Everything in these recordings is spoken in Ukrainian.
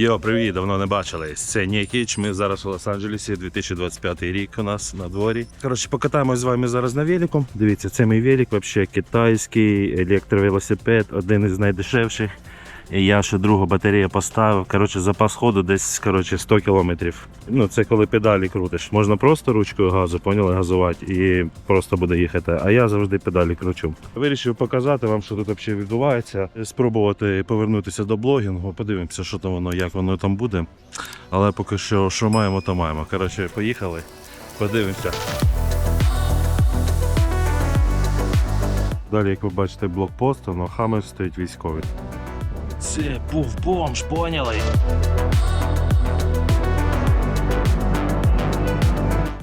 Йо, привіт, давно не бачились. Це Нікіч. Ми зараз у Лос-Анджелесі, 2025 рік у нас на дворі. Коротше, покатаємось з вами зараз на велику. Дивіться, це мій велик, взагалі китайський електровелосипед, один із найдешевших. І я ще другу батарею поставив. Коротше, запас ходу десь коротше, 100 кілометрів. Ну, це коли педалі крутиш. Можна просто ручкою газу, поняли, газувати і просто буде їхати. А я завжди педалі кручу. Вирішив показати вам, що тут взагалі відбувається. Спробувати повернутися до блогінгу. Подивимося, що там воно, як воно там буде. Але поки що, що маємо, то маємо. Коротше, поїхали. Подивимося. Далі, як ви бачите, блокпост, воно хами стоїть військовий. Це був бомж, поняли?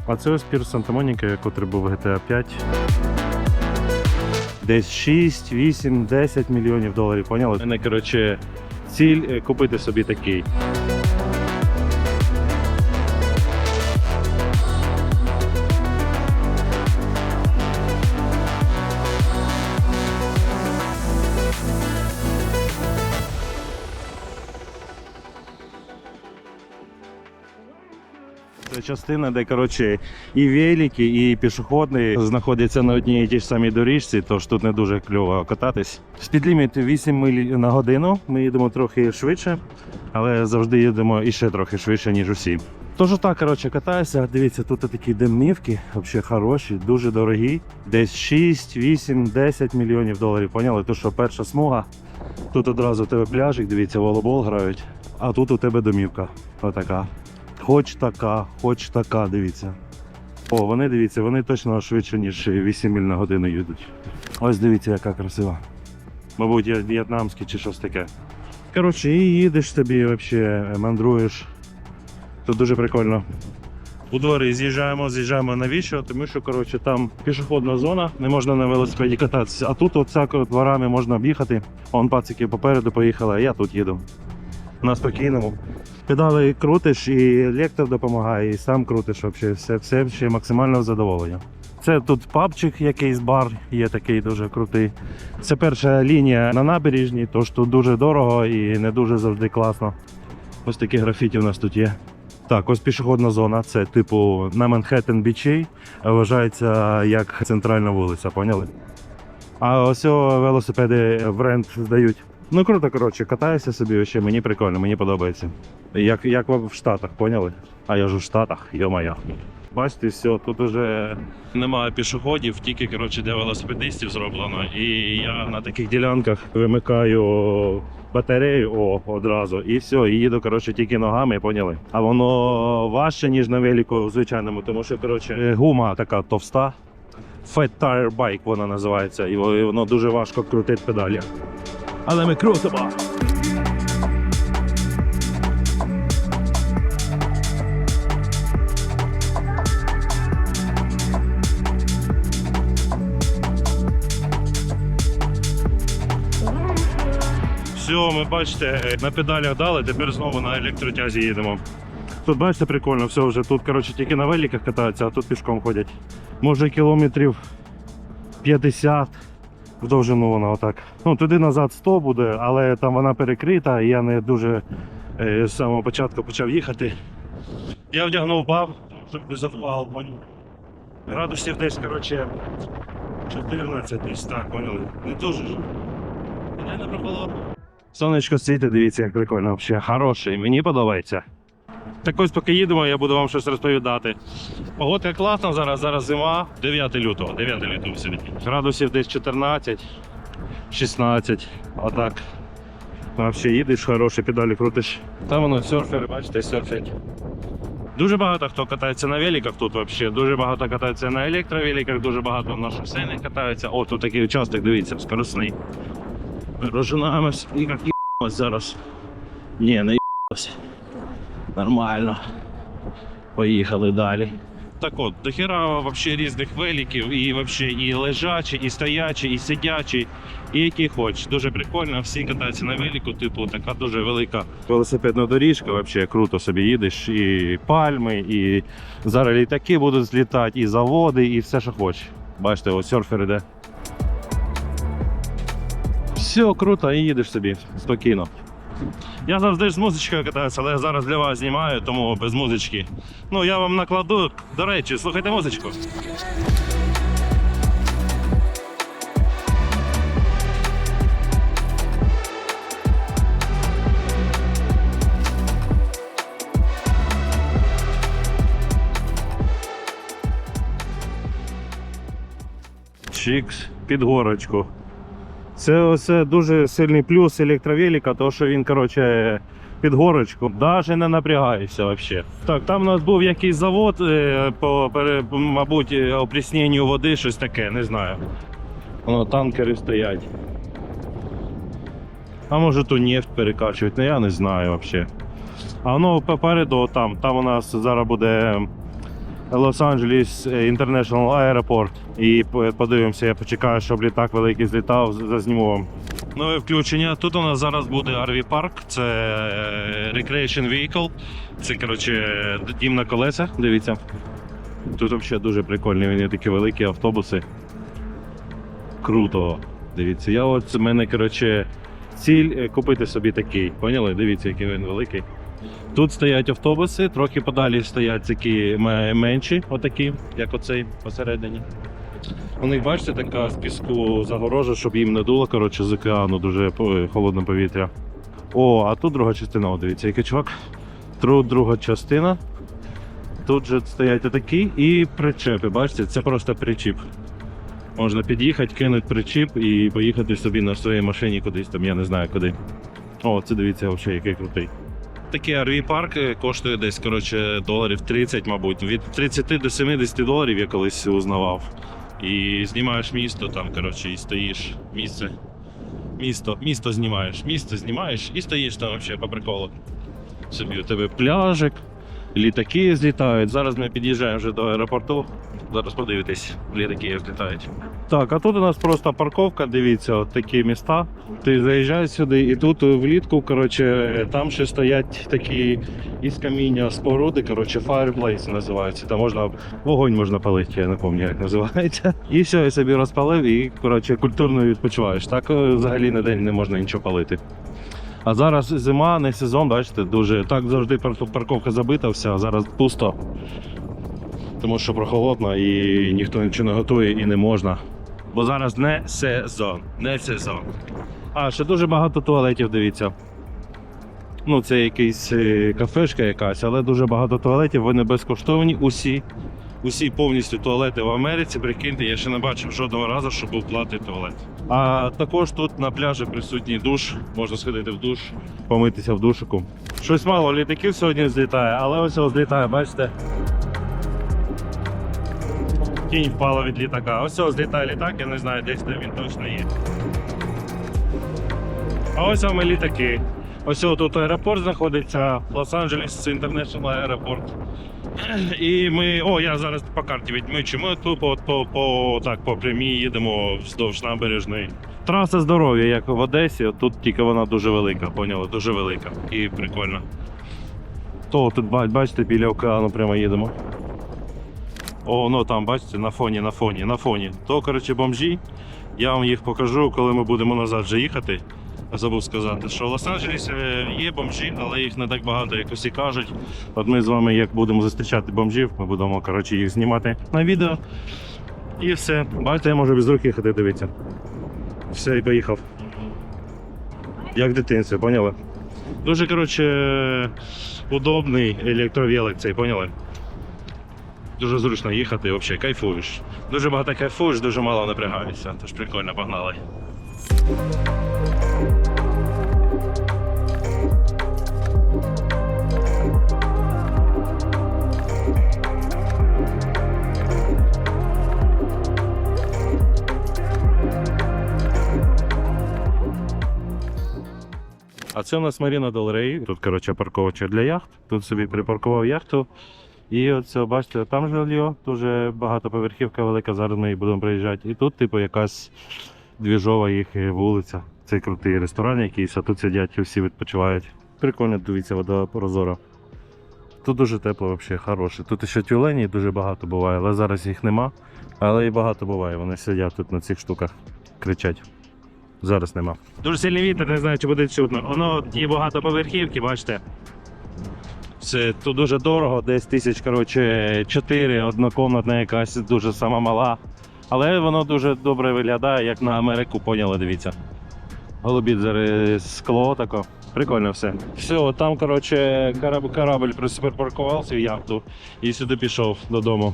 А це ось Пір Санта-Моніка, котрий був в GTA 5. Десь 6, 8, 10 мільйонів доларів, поняли? У мене, коротше, ціль е, купити собі такий. Це частина, де коротше, і велики, і пішохідні знаходяться на одній і тій ж самій доріжці, тож тут не дуже кльово кататись. Спідліміт 8 миль на годину. Ми їдемо трохи швидше, але завжди їдемо іще трохи швидше, ніж усі. Тож так, коротше, катаюся. Дивіться, тут такі демнівки, взагалі хороші, дуже дорогі. Десь 6, 8, 10 мільйонів доларів. Поняли? То що перша смуга. Тут одразу у тебе пляжик, дивіться, волейбол грають, а тут у тебе домівка. Отака. Хоч така, хоч така, дивіться. О, вони дивіться, вони точно швидше, ніж 8 миль на годину їдуть. Ось дивіться, яка красива. Мабуть, я- в'єтнамський чи щось таке. Коротше, і їдеш собі, взагалі, мандруєш. Тут дуже прикольно. У двори з'їжджаємо, з'їжджаємо навіщо? Тому що коротше, там пішохідна зона, не можна на велосипеді кататися. А тут всяко дворами можна об'їхати. Вон пацики попереду поїхали, а я тут їду. На спокійному. Педали крутиш, і електр допомагає, і сам крутиш вообще. Все, все ще максимально задоволення. Це тут пабчик, якийсь бар, є такий дуже крутий. Це перша лінія на набережній, тож тут дуже дорого і не дуже завжди класно. Ось такі графіті у нас тут є. Так, ось пішохідна зона. Це типу на Манхеттен бічей вважається як центральна вулиця, поняли? А ось велосипеди в рент здають. Ну круто, коротше, катаюся собі, ще мені прикольно, мені подобається. Як, як в Штатах, поняли? А я ж у Штатах, йо-моє. Бачите, все, тут уже немає пішоходів, тільки коротше, для велосипедистів зроблено. І я на таких ділянках вимикаю батарею о, одразу і все, і їду коротше, тільки ногами, поняли? А воно важче, ніж на велику звичайному, тому що коротше, гума така товста. Fat Tire Bike вона називається, і воно дуже важко крутить педалі. Але ми крутимо. Все, ми бачите, на педалях дали, тепер знову на електротязі їдемо. Тут бачите, прикольно, все вже тут коротше, тільки на великах катаються, а тут пішком ходять. Може кілометрів 50 в довжину вона отак. Ну, туди назад 100 буде, але там вона перекрита, і я не дуже е, з самого початку почав їхати. Я вдягнув бав, щоб не запал. Градусів десь, коротше, 14 десь так, поняли. Не дуже ж. Не прохолодно. Сонечко світить, дивіться, як прикольно взагалі. Хороший, мені подобається. Так ось поки їдемо, я буду вам щось розповідати. Погодка класна зараз, зараз зима, 9 лютого, 9 лютого сьогодні. Градусів десь 14, 16, отак. Взагалі їдеш, хороші педалі крутиш. Там воно серфери, бачите, серфять. Дуже багато хто катається на великах тут взагалі. Дуже багато катається на електровеликах, дуже багато на шосейних катаються. О, тут такий участок, дивіться, скоростний. Ми розжинаємось і як їбалось зараз. Ні, не їбалось. Нормально. Поїхали далі. Так от, до хіра вообще різних великів, і вообще і лежачі, і стоячі, і сидячі, і які хоч. Дуже прикольно, всі катаються на велику, типу така дуже велика велосипедна доріжка, вообще круто собі їдеш, і пальми, і зараз літаки будуть злітати, і заводи, і все, що хочеш. Бачите, ось серфер іде. Все круто, і їдеш собі спокійно. Я завжди з музичкою катаюся, але я зараз для вас знімаю, тому без музички. Ну, я вам накладу. До речі, слухайте музичку. Чікс під горочку. Це оце дуже сильний плюс електровеліка, тому що він, коротше, під горочку, навіть не напрягаєшся взагалі. Так, там у нас був якийсь завод е, по, мабуть, опрісненню води, щось таке, не знаю. Воно танкери стоять. А може то нефть перекачують, ну я не знаю взагалі. А воно попереду там, там у нас зараз буде Лос-Анджелес International Airport. І подивимося, я почекаю, щоб літак великий злітав, зазніму вам. Нове включення. Тут у нас зараз буде RV парк, це е, Recreation Vehicle. Це коротше дім на колесах. Дивіться. Тут взагалі дуже прикольні, вони такі великі автобуси. Круто. Дивіться, я от в мене коротше, ціль е, купити собі такий. Поняли? Дивіться, який він великий. Тут стоять автобуси, трохи подалі стоять такі менші, отакі, як оцей посередині. У них, бачите, така з піску загорожа, щоб їм не дуло, коротше, з океану дуже холодне повітря. О, а тут друга частина, о, дивіться, який чувак. Тут друга частина. Тут же стоять отакі і причепи. Бачите, це просто причіп. Можна під'їхати, кинути причіп і поїхати собі на своїй машині кудись там, я не знаю куди. О, це дивіться, взагалі, який крутий. Такий RV парк е, коштує десь коротше, доларів 30, мабуть. Від 30 до 70 доларів я колись узнавав. І знімаєш місто там, коротше, і стоїш місце. Місто, місто знімаєш, місто знімаєш і стоїш там взагалі по приколу. Собі у тебе пляжик, літаки злітають. Зараз ми під'їжджаємо вже до аеропорту. Зараз подивитесь, літаки злітають. Так, а тут у нас просто парковка, дивіться, от такі міста. Ти заїжджаєш сюди, і тут влітку, коротше, там ще стоять такі із каміння споруди, коротше, fireplace називаються. Там можна вогонь можна палити, я не пам'ятаю, як називається. І все, і собі розпалив і коротше, культурно відпочиваєш. Так е, взагалі на день не можна нічого палити. А зараз зима, не сезон, бачите, дуже так завжди парковка забита, вся, а зараз пусто. Тому що прохолодно і ніхто нічого не готує і не можна. Бо зараз не сезон, не сезон. А, ще дуже багато туалетів, дивіться. Ну, це якийсь е, кафешка якась, але дуже багато туалетів, вони безкоштовні, усі. Усі повністю туалети в Америці, прикиньте, я ще не бачив жодного разу, щоб був платний туалет. А також тут на пляжі присутній душ, можна сходити в душ, помитися в душику. Щось мало літаків сьогодні злітає, але ось ось злітає, бачите. Тінь впала від літака. Ось ось злітає літак, я не знаю, десь де він точно є. А ось і літаки. Ось тут аеропорт знаходиться, Лос-Анджелес International аеропорт. І ми. О, я зараз по карті відмічу. Ми тут по, по, по, так, по прямій їдемо вздовж набережної. Траса здоров'я, як в Одесі, тут тільки вона дуже велика, поняли? Дуже велика і прикольно. То тут бачите, біля океану прямо їдемо. О, ну там, бачите, на фоні, на фоні, на фоні. То, коротше, бомжі. Я вам їх покажу, коли ми будемо назад вже їхати. Забув сказати, що в Лос-Анджелесі є бомжі, але їх не так багато, як усі кажуть. От ми з вами, як будемо зустрічати бомжів, ми будемо коротше, їх знімати на відео. І все. Бачите, я можу без рук їхати, дивіться. Все, і поїхав. Як в дитинстві, поняли? Дуже, коротше, удобний електровелик цей, поняли? Дуже зручно їхати, взагалі кайфуєш. Дуже багато кайфуєш, дуже мало напрягаєшся. Тож прикольно, погнали. А це у нас Маріна Дел Рей. Тут, коротше, парковочка для яхт. Тут собі припаркував яхту. І оце, бачите, там жилье, дуже багатоповерхівка велика, зараз ми будемо приїжджати. І тут, типу, якась двіжова їх вулиця. Це крутий ресторан якийсь, а тут сидять всі відпочивають. Прикольно, дивіться, вода прозора. Тут дуже тепло, взагалі, хороше. Тут ще тюлені дуже багато буває, але зараз їх нема. Але і багато буває. Вони сидять тут на цих штуках, кричать. Зараз нема. Дуже сильний вітер, не знаю, чи буде чутно. Воно є багатоповерхівки, бачите. Це тут дуже дорого, десь тисяч, коротше, 4, однокомнатна якась дуже сама мала. Але воно дуже добре виглядає, як на Америку, поняли, дивіться. Голубі зараз скло тако. Прикольно все. Все, там, коротше, кораб- корабль припаркував свою яхту і сюди пішов додому.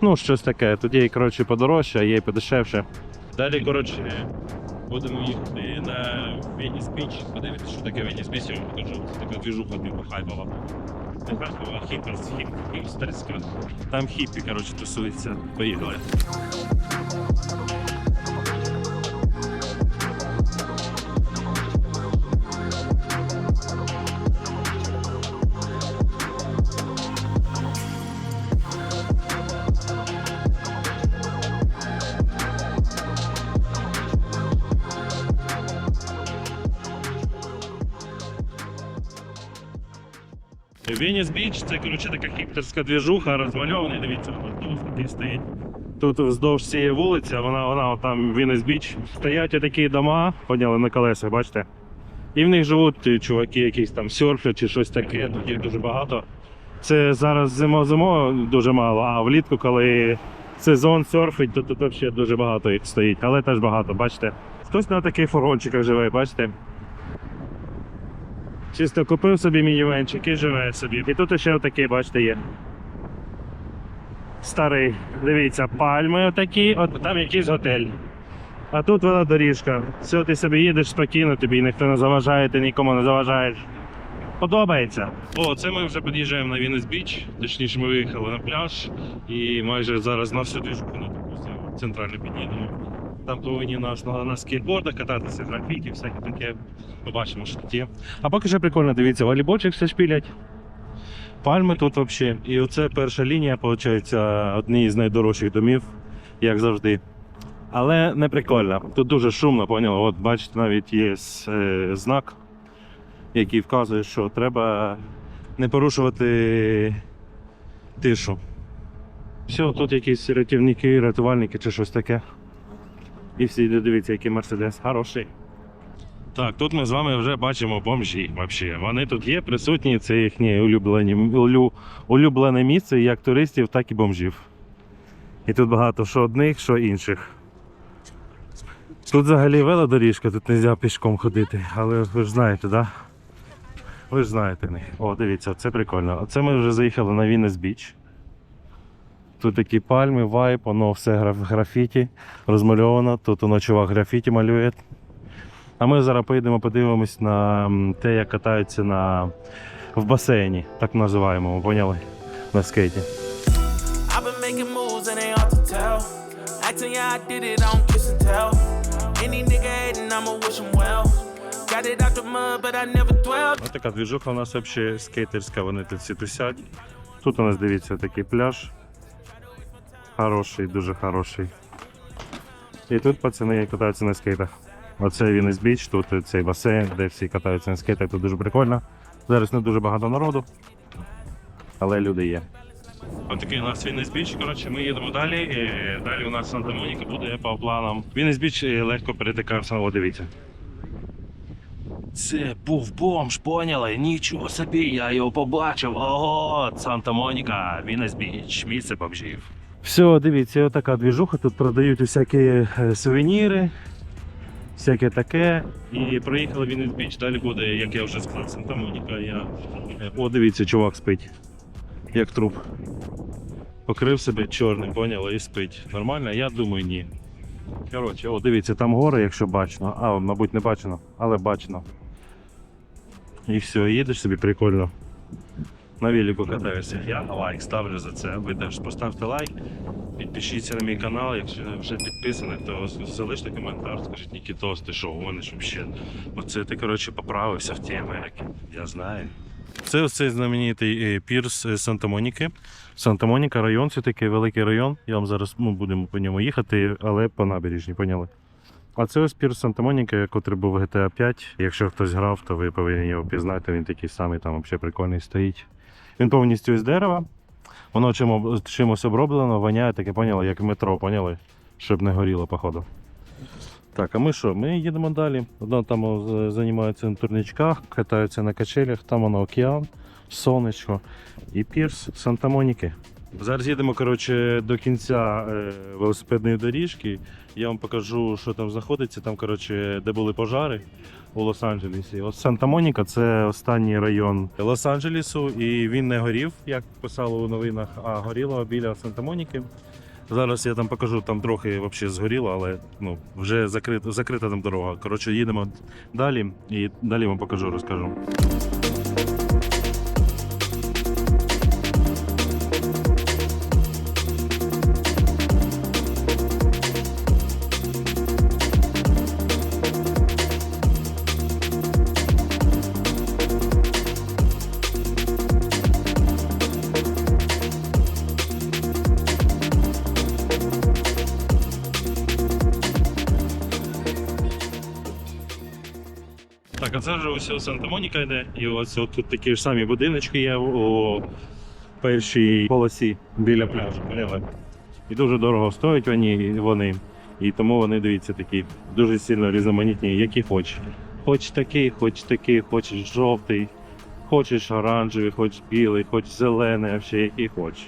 Ну, щось таке. Тут є, коротше, подорожче, а є подешевше. Далі, коротше, будемо їхати на Веніс Біч. Подивитися, що таке Веніс Біч, я вам покажу. Це така двіжуха типу хайпова. Хайпова, а хіперс, хіп, хіпстерська. Там хіпі, коротше, тусується. Поїхали. Веніс Біч це коротше така хіптерська двіжуха, розмальований, дивіться, автобус такий стоїть. Тут вздовж цієї вулиці, вона, вона там Венес Біч. Стоять такі дома, поняли, на колесах, бачите? І в них живуть чуваки, якісь там серфлять чи щось таке, тут їх дуже багато. Це зараз зимо зимо дуже мало, а влітку, коли сезон серфить, то тут взагалі дуже багато їх стоїть, але теж багато, бачите. Хтось на таких фургончиках живе, бачите? Чисто купив собі мінівенчик і живе собі. І тут ще отакий, бачите, є. Старий, дивіться, пальми отакі, от там якийсь готель. А тут вона доріжка. Все, ти собі їдеш спокійно, тобі ніхто не заважає, ти нікому не заважаєш. Подобається. О, це ми вже під'їжджаємо на Вінес Біч. Точніше, ми виїхали на пляж і майже зараз на всю двіжку на таку саму центральну під'їдемо. Там повинні на, на скейтбордах кататися, графіті, всяке таке. Побачимо, що тут є. А поки що прикольно, дивіться, волейбольчик все шпілять. Пальми тут взагалі. І оце перша лінія, виходить, одні з найдорожчих домів, як завжди. Але не прикольно. Тут дуже шумно, поняли? От бачите, навіть є е, знак, який вказує, що треба не порушувати тишу. Все, тут якісь рятівники, рятувальники чи щось таке. І всі дивіться, який мерседес хороший. Так, тут ми з вами вже бачимо бомжі. Вообще. Вони тут є присутні, це їхнє улюблені, улю, улюблене місце як туристів, так і бомжів. І тут багато що одних, що інших. Тут взагалі велодоріжка, тут не можна пішком ходити, але ви ж знаєте, да? Ви ж знаєте. О, дивіться, це прикольно. Оце ми вже заїхали на Вінес Біч. Тут такі пальми, вайп, воно все граф- графіті розмальовано. Тут воно чувак графіті малює. А ми зараз поїдемо подивимось на те, як катаються на... в басейні, так називаємо, поняли? На скейті. Ось така двіжуха у нас взагалі скейтерська, вони тут всі тусять. Тут у нас дивіться такий пляж. Хороший, дуже хороший. І тут пацани катаються на скейтах. Оце він із біч, тут цей басейн, де всі катаються на скейтах, тут дуже прикольно. Зараз не дуже багато народу, але люди є. Ось такий у нас Вінниць Біч. Коротше, ми їдемо далі. І далі у нас Санта-Моніка буде по планам. Вінниць Біч е, легко перетикався, о, дивіться. Це був бомж, поняли? Нічого собі, я його побачив. Ого, Санта-Моніка, Вінес Біч, місце бомжів. Все, дивіться, отака двіжуха. Тут продають усякі е, сувеніри, всяке таке. І проїхали Вінес Біч. Далі буде, як я вже сказав, Санта-Моніка. Я... е, О, дивіться, чувак спить. Як труп. Покрив себе чорним, поняли, і спить. Нормально? Я думаю, ні. Коротше, о, дивіться, там гори, якщо бачно. А, мабуть, не бачно, але бачно. І все, їдеш собі прикольно. На велику катаєшся. Я лайк ставлю за це. Ви теж поставте лайк, підпишіться на мій канал. Якщо вже підписані, то залиште коментар, скажіть Нікітос, ти що гониш взагалі. Оце ти, коротше, поправився в ті Америки. Я знаю. Це ось цей знаменитий е, пірс е, Санта-Моніки. Санта-Моніка район, це такий великий район. Я вам зараз ми будемо по ньому їхати, але по набережні, поняли? А це ось пірс Санта-Моніка, який був в GTA 5. Якщо хтось грав, то ви повинні його пізнати. Він такий самий там взагалі прикольний стоїть. Він повністю із дерева. Воно чим, чимось оброблено, воняє, таке поняли, як метро, поняли? Щоб не горіло, походу. Так, а ми що? Ми їдемо далі. Одна там займається на турничках, катаються на качелях, там воно океан, сонечко і пірс Санта-Моніки. Зараз їдемо коротше, до кінця е, велосипедної доріжки. Я вам покажу, що там знаходиться. Там, коротше, де були пожари у Лос-Анджелесі. От Санта-Моніка це останній район Лос-Анджелесу, і він не горів, як писало у новинах, а горіло біля Санта-Моніки. Зараз я там покажу, там трохи взагалі згоріло, але ну, вже закрита, закрита там дорога. Коротше, їдемо далі і далі вам покажу, розкажу. Це вже ось Санта-Моніка йде. І ось тут такі ж самі будиночки є у першій полосі біля пляжу. І дуже дорого стоять вони. І тому вони, дивіться, такі дуже сильно різноманітні, які хочеш. Хоч такий, хоч такий, хочеш жовтий, хочеш оранжевий, хоч білий, хоч зелений, взагалі який хочеш.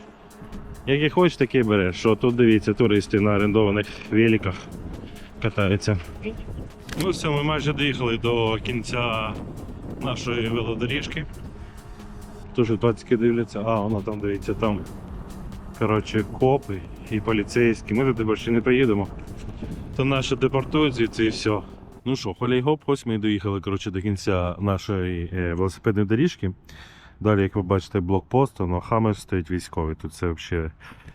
Який хочеш, такий береш. Що тут дивіться, туристи на орендованих великах катаються. Ну все, ми майже доїхали до кінця нашої велодоріжки. Дуже пацьки дивляться, а воно там дивіться, там коротше, копи і поліцейські. Ми туди більше не поїдемо. То наші депортують звідси і все. Ну що, холей-гоп, ось ми і доїхали коротше, до кінця нашої е, велосипедної доріжки. Далі, як ви бачите, блокпост, но хамер стоїть військовий. Тут це взагалі.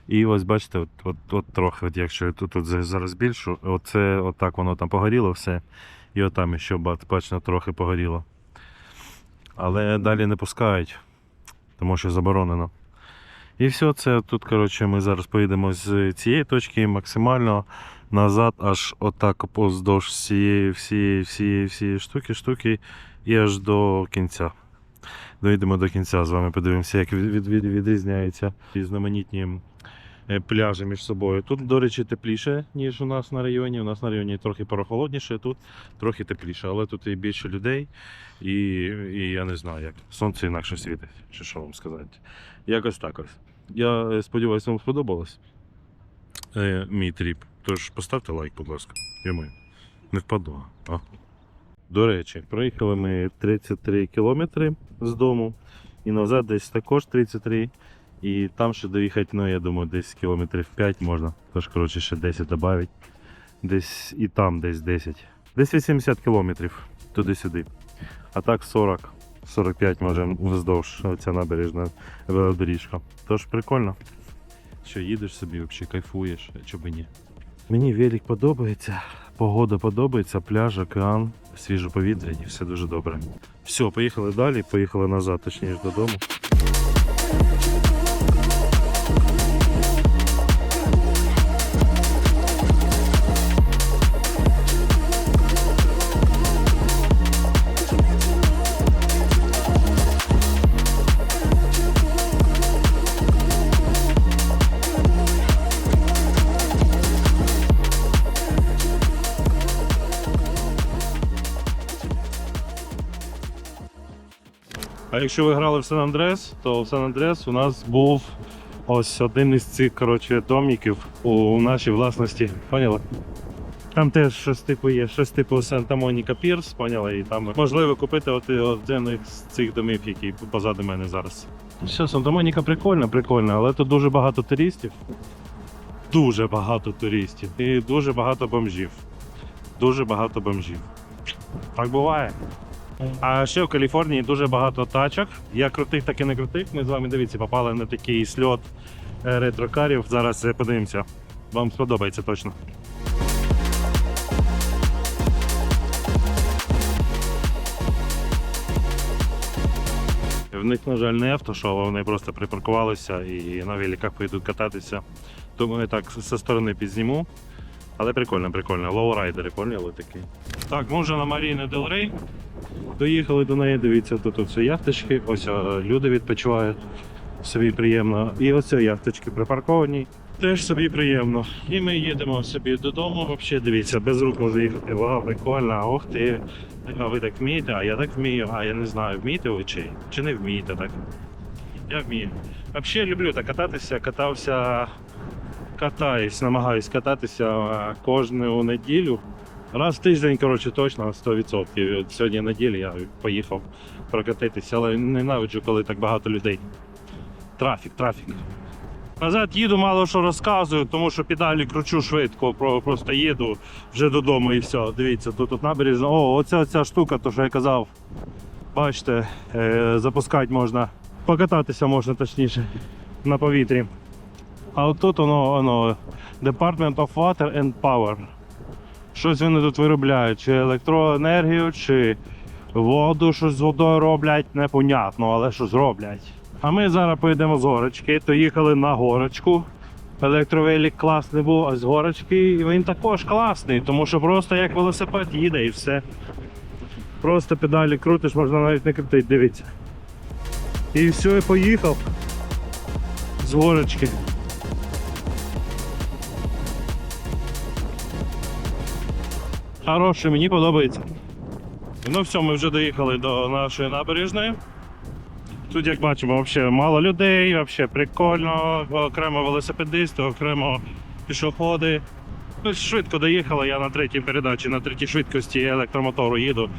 І ось бачите, от, от, от трохи, от якщо я тут, тут зараз більшу, оце отак воно там погоріло все. І отам ще бач- бачно трохи погоріло. Але далі не пускають, тому що заборонено. І все це тут, коротше, ми зараз поїдемо з цієї точки максимально назад, аж отак поздовж всієї, всієї, всієї, всієї штуки, штуки і аж до кінця. Дойдемо до кінця з вами, подивимося, як від, від, від, відрізняються різноманітні е, пляжі між собою. Тут, до речі, тепліше, ніж у нас на районі. У нас на районі трохи прохолодніше, тут трохи тепліше, але тут і більше людей, і, і я не знаю, як сонце інакше світить, чи що вам сказати. Якось так ось. Я е, сподіваюся, вам сподобалось е, мій тріп. Тож поставте лайк, будь ласка. Йому. Не впаду. А? До речі, проїхали ми 33 кілометри з дому. І назад десь також 33. І там ще доїхати, ну я думаю, десь кілометрів 5 можна. Тож, коротше, ще 10 додати. Десь і там десь 10. Десь 80 кілометрів туди-сюди. А так 40. 45 можемо вздовж ця набережна велодоріжка. Тож прикольно. Що їдеш собі, взагалі кайфуєш, а чого б ні. Мені велик подобається, погода подобається, пляж, океан, свіже повітря і все дуже добре. Все, поїхали далі, поїхали назад, точніше додому. Якщо ви грали в Сан-Андрес, то в Сан-Андрес у нас був ось один із цих коротше, домиків у нашій власності. Поняли? Там теж щось типу є, щось типу Санта-Моніка Пірс, поняли? І там можливо купити от один з цих домів, які позаду мене зараз. Що, Санта-Моніка прикольна, прикольна, але тут дуже багато туристів. Дуже багато туристів. І дуже багато бомжів. Дуже багато бомжів. Так буває. А ще в Каліфорнії дуже багато тачок. Як крутих, так і не крутих. Ми з вами дивіться, попали на такий сльот е, ретрокарів. Зараз е, подивимося. Вам сподобається точно. В них, на жаль, не автошоу, вони просто припаркувалися і на великах поїдуть кататися. Тому я так зі сторони підзніму. Але прикольно, прикольно. Лоурайдери, поняли такі. Так, ми вже на Маріни Дел Рей. Доїхали до неї, дивіться, тут оце яхточки, ось е, люди відпочивають. Собі приємно. І оце яхточки припарковані. Теж собі приємно. І ми їдемо собі додому. Взагалі, дивіться, без рук можна їхати. Вау, прикольно, ох ти. А ви так вмієте, а я так вмію, а я не знаю, вмієте ви чи, чи не вмієте так. Я вмію. Взагалі люблю так кататися, катався, катаюсь, намагаюсь кататися е, кожну неділю. Раз в тиждень, коротше, точно 100%. От Сьогодні неділя я поїхав прокатитися, але ненавиджу, коли так багато людей. Трафік, трафік. Назад їду, мало що розказую, тому що педалі кручу швидко, просто їду вже додому і все. Дивіться, тут, тут набережна. О, оця, оця штука, то що я казав. Бачите, е, запускати можна, покататися можна точніше на повітрі. А от тут воно, воно Department of Water and Power. Щось вони тут виробляють, чи електроенергію, чи воду, щось з водою роблять, непонятно, але щось роблять. А ми зараз поїдемо з горочки, то їхали на горочку. Електровелік класний був, а з горочки він також класний, тому що просто як велосипед їде і все. Просто педалі крутиш, можна навіть не крутити, дивіться. І все, і поїхав з горочки. Хороше, мені подобається. Ну все, ми вже доїхали до нашої набережної. Тут, як бачимо, взагалі мало людей, взагалі прикольно, окремо велосипедисти, окремо пішоходи. Ну, швидко доїхали, я на третій передачі, на третій швидкості електромотору їду.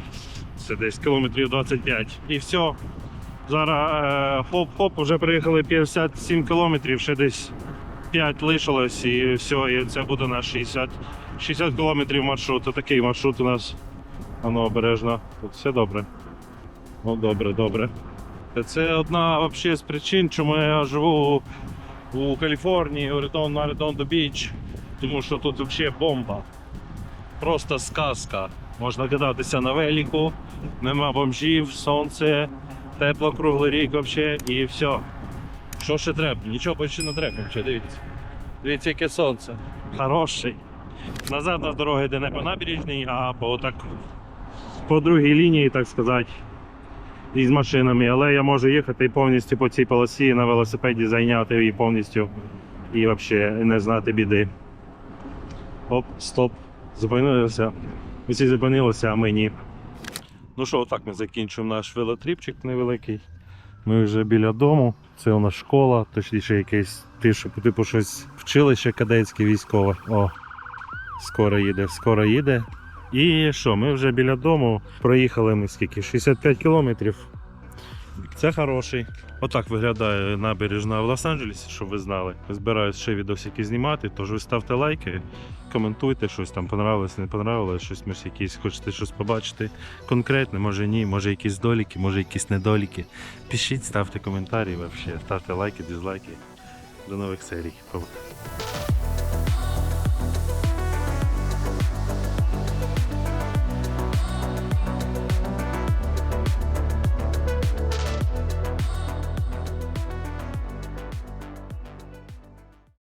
Це десь кілометрів 25. І все. Зараз е, хоп-хоп, вже приїхали 57 кілометрів, ще десь 5 лишилось і все, і це буде на 60, 60 кілометрів маршруту. Такий маршрут у нас. Воно обережно. Тут все добре. Ну, добре, добре. Це одна вообще з причин, чому я живу у Каліфорнії, у Redondo, на Redondo Beach, тому що тут взагалі бомба. Просто сказка. Можна кататися на велику, нема бомжів, сонце, тепло круглий рік вообще, і все. Що ще треба? Нічого більше не треба, взагалі, дивіться. Дивіться, яке сонце. Хороший. Назад на дороги йде не по набережній, а по так по другій лінії, так сказати із машинами, але я можу їхати повністю по цій полосі на велосипеді, зайняти її повністю і взагалі не знати біди. Оп, стоп, зупинилися. Усі зупинилися, а ми ні. Ну що, отак ми закінчуємо наш велотріпчик невеликий. Ми вже біля дому. Це у нас школа, точніше якесь типу щось вчилище кадетське військове. О, скоро їде, скоро їде. І що, ми вже біля дому проїхали ми скільки? 65 кілометрів. Це хороший. Отак виглядає набережна в Лос-Анджелесі, щоб ви знали. Збираюсь ще відосики знімати, тож ви ставте лайки, коментуйте щось там понравилось, не понравилось, щось може якісь хочете щось побачити конкретне, може ні, може якісь доліки, може якісь недоліки. Пишіть, ставте коментарі, вообще, ставте лайки, дизлайки. До нових серій.